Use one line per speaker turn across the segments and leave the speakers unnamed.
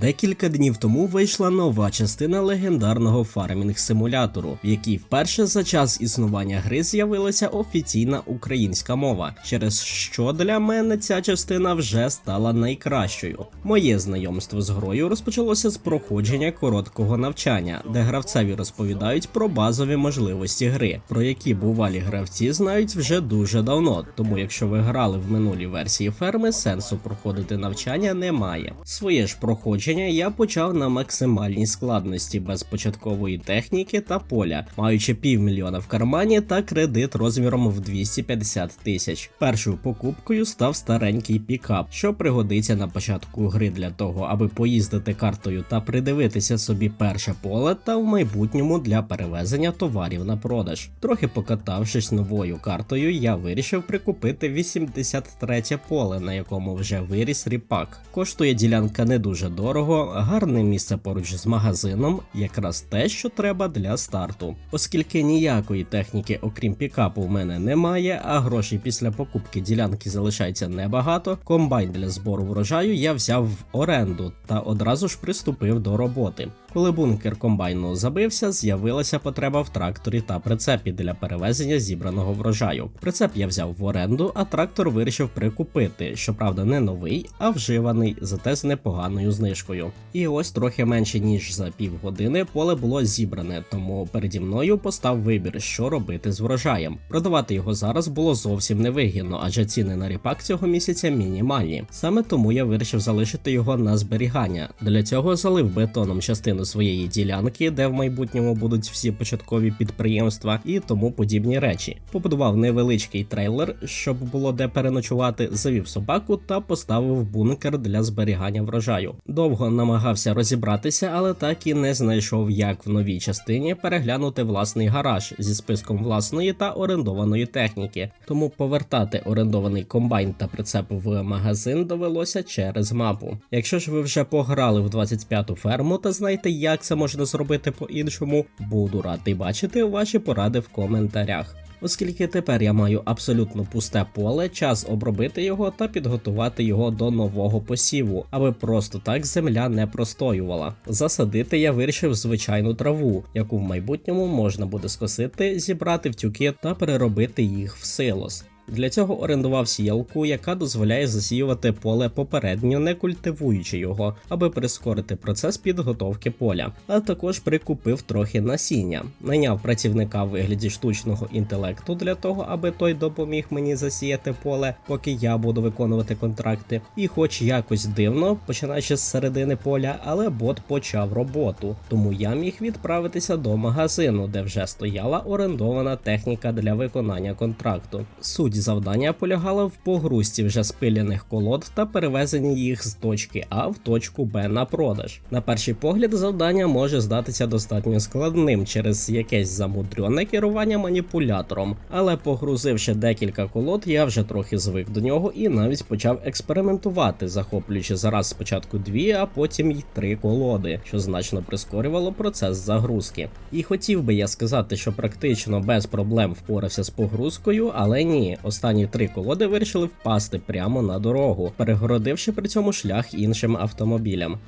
Декілька днів тому вийшла нова частина легендарного фармінг симулятору, в якій вперше за час існування гри з'явилася офіційна українська мова, через що для мене ця частина вже стала найкращою. Моє знайомство з грою розпочалося з проходження короткого навчання, де гравцеві розповідають про базові можливості гри, про які бувалі гравці знають вже дуже давно. Тому, якщо ви грали в минулій версії ферми, сенсу проходити навчання немає. Своє ж проходження я почав на максимальній складності без початкової техніки та поля, маючи півмільйона в кармані та кредит розміром в 250 тисяч. Першою покупкою став старенький пікап, що пригодиться на початку гри для того, аби поїздити картою та придивитися собі перше поле, та в майбутньому для перевезення товарів на продаж. Трохи покатавшись новою картою, я вирішив прикупити 83 поле, на якому вже виріс ріпак. Коштує ділянка не дуже дорого, гарне місце поруч з магазином, якраз те, що треба для старту. Оскільки ніякої техніки, окрім пікапу, в мене немає, а грошей після покупки ділянки залишається небагато. Комбайн для збору врожаю я взяв в оренду та одразу ж приступив до роботи. Коли бункер комбайну забився, з'явилася потреба в тракторі та прицепі для перевезення зібраного врожаю. Прицеп я взяв в оренду, а трактор вирішив прикупити. Щоправда, не новий, а вживаний, зате з непоганою знижкою. І ось трохи менше ніж за півгодини поле було зібране, тому переді мною постав вибір, що робити з врожаєм. Продавати його зараз було зовсім невигідно, адже ціни на ріпак цього місяця мінімальні. Саме тому я вирішив залишити його на зберігання. Для цього залив бетоном частину своєї ділянки, де в майбутньому будуть всі початкові підприємства і тому подібні речі. Побудував невеличкий трейлер, щоб було де переночувати, завів собаку та поставив бункер для зберігання врожаю. Довго намагався розібратися, але так і не знайшов, як в новій частині переглянути власний гараж зі списком власної та орендованої техніки. Тому повертати орендований комбайн та прицеп в магазин довелося через мапу. Якщо ж ви вже пограли в 25-ту ферму та знаєте, як це можна зробити по-іншому, буду радий бачити ваші поради в коментарях. Оскільки тепер я маю абсолютно пусте поле, час обробити його та підготувати його до нового посіву, аби просто так земля не простоювала. Засадити я вирішив звичайну траву, яку в майбутньому можна буде скосити, зібрати в тюки та переробити їх в силос. Для цього орендував сіялку, яка дозволяє засіювати поле попередньо не культивуючи його, аби прискорити процес підготовки поля. А також прикупив трохи насіння, найняв працівника в вигляді штучного інтелекту для того, аби той допоміг мені засіяти поле, поки я буду виконувати контракти. І, хоч якось дивно, починаючи з середини поля, але бот почав роботу, тому я міг відправитися до магазину, де вже стояла орендована техніка для виконання контракту. Суть завдання полягала в погрузці вже спиляних колод та перевезенні їх з точки А в точку Б на продаж. На перший погляд, завдання може здатися достатньо складним через якесь замудрьоне керування маніпулятором, але погрузивши декілька колод, я вже трохи звик до нього і навіть почав експериментувати, захоплюючи зараз спочатку дві, а потім й три колоди, що значно прискорювало процес загрузки. І хотів би я сказати, що практично без проблем впорався з погрузкою, але ні. Останні три колоди вирішили впасти прямо на дорогу, перегородивши при цьому шлях іншим автомобілям.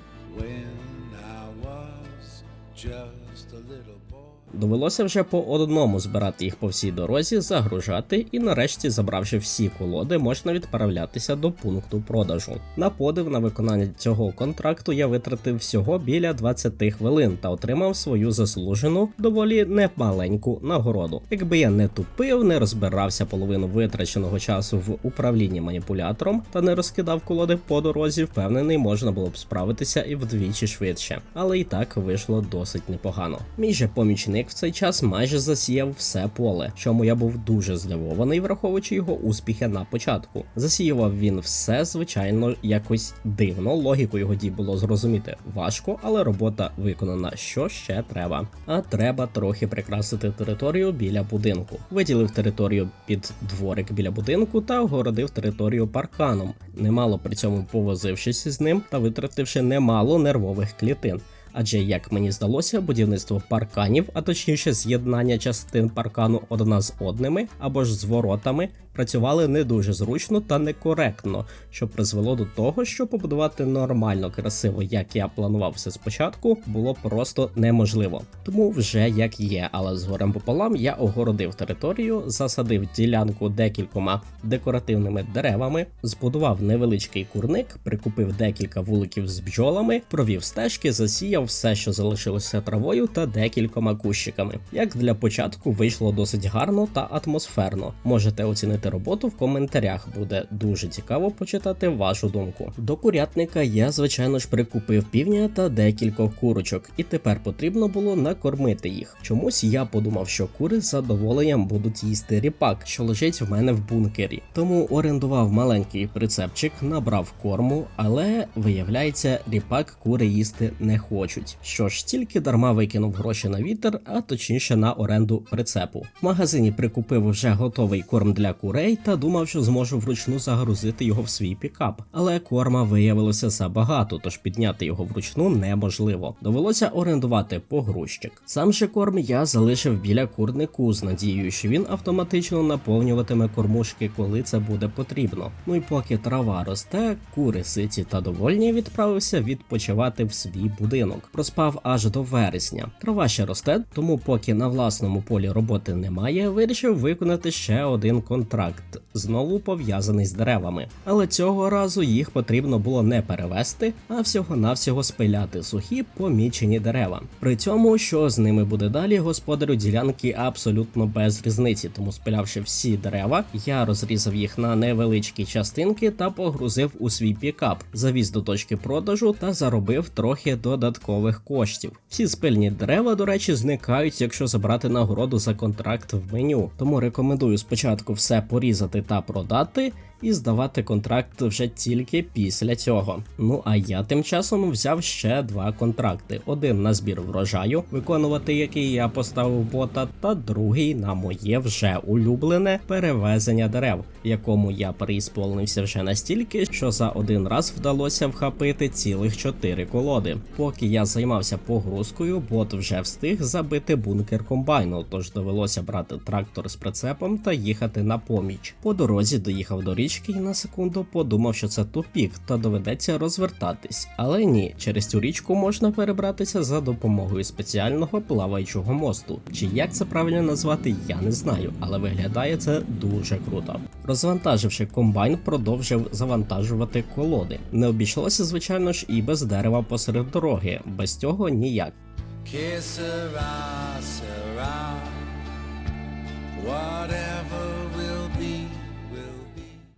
Довелося вже по одному збирати їх по всій дорозі, загружати, і нарешті, забравши всі колоди, можна відправлятися до пункту продажу. На подив на виконання цього контракту я витратив всього біля 20 хвилин та отримав свою заслужену, доволі немаленьку нагороду. Якби я не тупив, не розбирався половину витраченого часу в управлінні маніпулятором та не розкидав колоди по дорозі, впевнений, можна було б справитися і вдвічі швидше. Але і так вийшло досить непогано. Мій же помічник цей час майже засіяв все поле, чому я був дуже здивований, враховуючи його успіхи на початку. Засіював він все, звичайно, якось дивно. Логіку його дій було зрозуміти важко, але робота виконана. Що ще треба? А треба трохи прикрасити територію біля будинку. Виділив територію під дворик біля будинку та огородив територію парканом, немало при цьому повозившись з ним та витративши немало нервових клітин. Адже, як мені здалося, будівництво парканів, а точніше з'єднання частин паркану одна з одними або ж з воротами, працювали не дуже зручно та некоректно, що призвело до того, що побудувати нормально, красиво, як я планував все спочатку, було просто неможливо. Тому вже як є, але з горем пополам я огородив територію, засадив ділянку декількома декоративними деревами, збудував невеличкий курник, прикупив декілька вуликів з бджолами, провів стежки, засіяв все, що залишилося травою та декількома кущиками. Як для початку вийшло досить гарно та атмосферно. Можете оцінити роботу в коментарях, буде дуже цікаво почитати вашу думку. До курятника я, звичайно ж, прикупив півня та декількох курочок, і тепер потрібно було накормити їх. Чомусь я подумав, що кури з задоволенням будуть їсти ріпак, що лежить в мене в бункері. Тому орендував маленький прицепчик, набрав корму, але виявляється, ріпак кури їсти не хочуть. Що ж, тільки дарма викинув гроші на вітер, а точніше на оренду прицепу. В магазині прикупив вже готовий корм для курей та думав, що зможу вручну загрузити його в свій пікап. Але корма виявилося забагато, тож підняти його вручну неможливо. Довелося орендувати погрузчик. Сам же корм я залишив біля курнику з надією, що він автоматично наповнюватиме кормушки, коли це буде потрібно. Ну і поки трава росте, кури ситі та довольні відправився відпочивати в свій будинок. Проспав аж до вересня. Трава ще росте, тому поки на власному полі роботи немає, вирішив виконати ще один контракт, знову пов'язаний з деревами. Але цього разу їх потрібно було не перевести, а всього-навсього спиляти сухі помічені дерева. При цьому, що з ними буде далі, господарю ділянки абсолютно без різниці, тому спилявши всі дерева, я розрізав їх на невеличкі частинки та погрузив у свій пікап, завіз до точки продажу та заробив трохи додаткових коштів. Всі спильні дерева, до речі, зникають, якщо забрати нагороду за контракт в меню. Тому рекомендую спочатку все порізати та продати. І здавати контракт вже тільки після цього. Ну а я тим часом взяв ще два контракти: один на збір врожаю, виконувати який я поставив бота, та другий на моє вже улюблене перевезення дерев, якому я переісполнився вже настільки, що за один раз вдалося вхопити цілих чотири колоди. Поки я займався погрузкою, бот вже встиг забити бункер комбайну, тож довелося брати трактор з прицепом та їхати на поміч. По дорозі доїхав до річки і на секунду подумав, що це тупік, та доведеться розвертатись. Але ні, через цю річку можна перебратися за допомогою спеціального плаваючого мосту. Чи як це правильно назвати, я не знаю, але виглядає це дуже круто. Розвантаживши комбайн, продовжив завантажувати колоди. Не обійшлося, звичайно ж, і без дерева посеред дороги. Без цього ніяк.
Que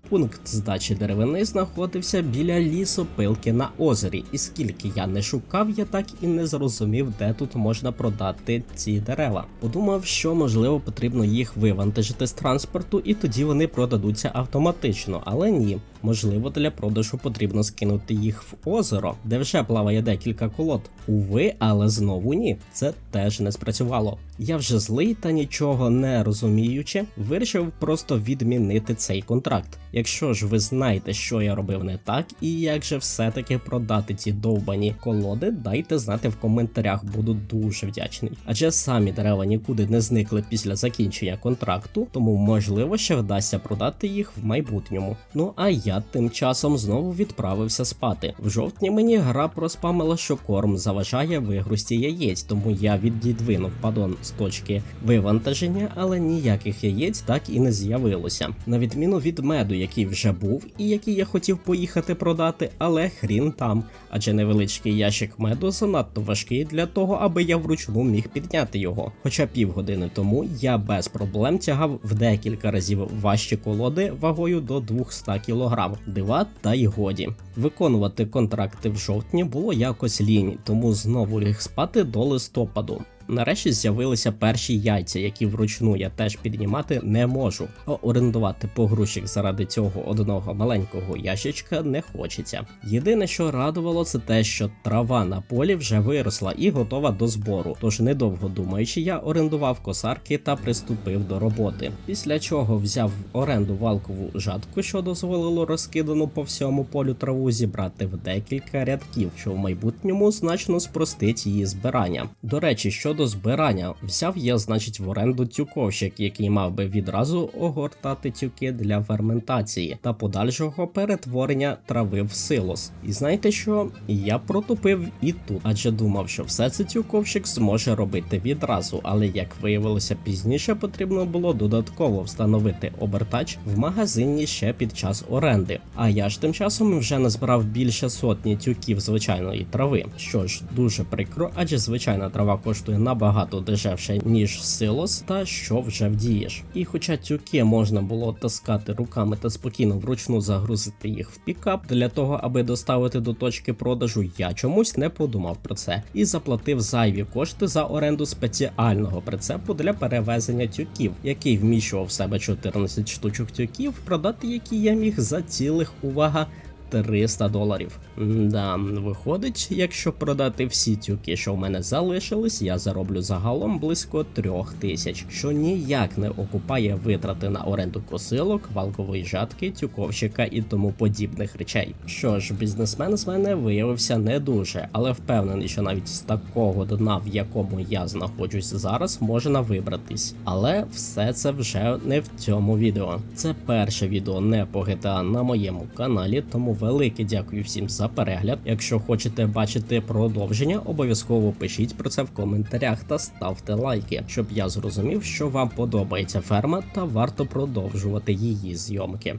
Пункт здачі деревини знаходився біля лісопилки на озері, і скільки я не шукав, я так і не зрозумів, де тут можна продати ці дерева. Подумав, що можливо потрібно їх вивантажити з транспорту, і тоді вони продадуться автоматично, але ні. Можливо, для продажу потрібно скинути їх в озеро, де вже плаває декілька колод. Уви, але знову ні. Це теж не спрацювало. Я вже злий та нічого не розуміючи, вирішив просто відмінити цей контракт. Якщо ж ви знаєте, що я робив не так, і як же все-таки продати ці довбані колоди, дайте знати в коментарях, буду дуже вдячний. Адже самі дерева нікуди не зникли після закінчення контракту, тому можливо ще вдасться продати їх в майбутньому. Ну а я тим часом знову відправився спати. В жовтні мені гра проспамила, що корм заважає вигрузці яєць, тому я віддвинув падон з точки вивантаження, але ніяких яєць так і не з'явилося. На відміну від меду, який вже був і який я хотів поїхати продати, але хрін там, адже невеличкий ящик меду занадто важкий для того, аби я вручну міг підняти його. Хоча півгодини тому я без проблем тягав в декілька разів важчі колоди вагою до 200 кг. Дива та й годі. Виконувати контракти в жовтні було якось лінь, тому знову ліг спати до листопаду. Нарешті з'явилися перші яйця, які вручну я теж піднімати не можу. А орендувати погрузчик заради цього одного маленького ящичка не хочеться. Єдине, що радувало, це те, що трава на полі вже виросла і готова до збору. Тож, недовго думаючи, я орендував косарки та приступив до роботи. Після чого взяв в оренду валкову жатку, що дозволило розкидану по всьому полю траву зібрати в декілька рядків, що в майбутньому значно спростить її збирання. До речі, щодо щодо збирання, взяв я, значить, в оренду тюковщик, який мав би відразу огортати тюки для ферментації та подальшого перетворення трави в силос. І знаєте що? Я протупив і тут, адже думав, що все це тюковщик зможе робити відразу, але як виявилося пізніше, потрібно було додатково встановити обертач в магазині ще під час оренди. А я ж тим часом вже назбирав більше сотні тюків звичайної трави. Що ж, дуже прикро, адже звичайна трава коштує набагато дешевше, ніж силос, та що вже вдієш. І хоча тюки можна було таскати руками та спокійно вручну загрузити їх в пікап для того, аби доставити до точки продажу, я чомусь не подумав про це і заплатив зайві кошти за оренду спеціального прицепу для перевезення тюків, який вміщував в себе 14 штучок тюків, продати які я міг за цілих увага 300 доларів. Да, виходить, якщо продати всі тюки, що в мене залишились, я зароблю загалом близько трьох тисяч, що ніяк не окупає витрати на оренду косилок, валкової жатки, тюковщика і тому подібних речей. Що ж, бізнесмен з мене виявився не дуже, але впевнений, що навіть з такого дна, в якому я знаходжусь зараз, можна вибратись. Але все це вже не в цьому відео. Це перше відео не по GTA на моєму каналі, тому велике дякую всім за перегляд. Якщо хочете бачити продовження, обов'язково пишіть про це в коментарях та ставте лайки, щоб я зрозумів, що вам подобається ферма та варто продовжувати її зйомки.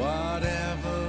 Whatever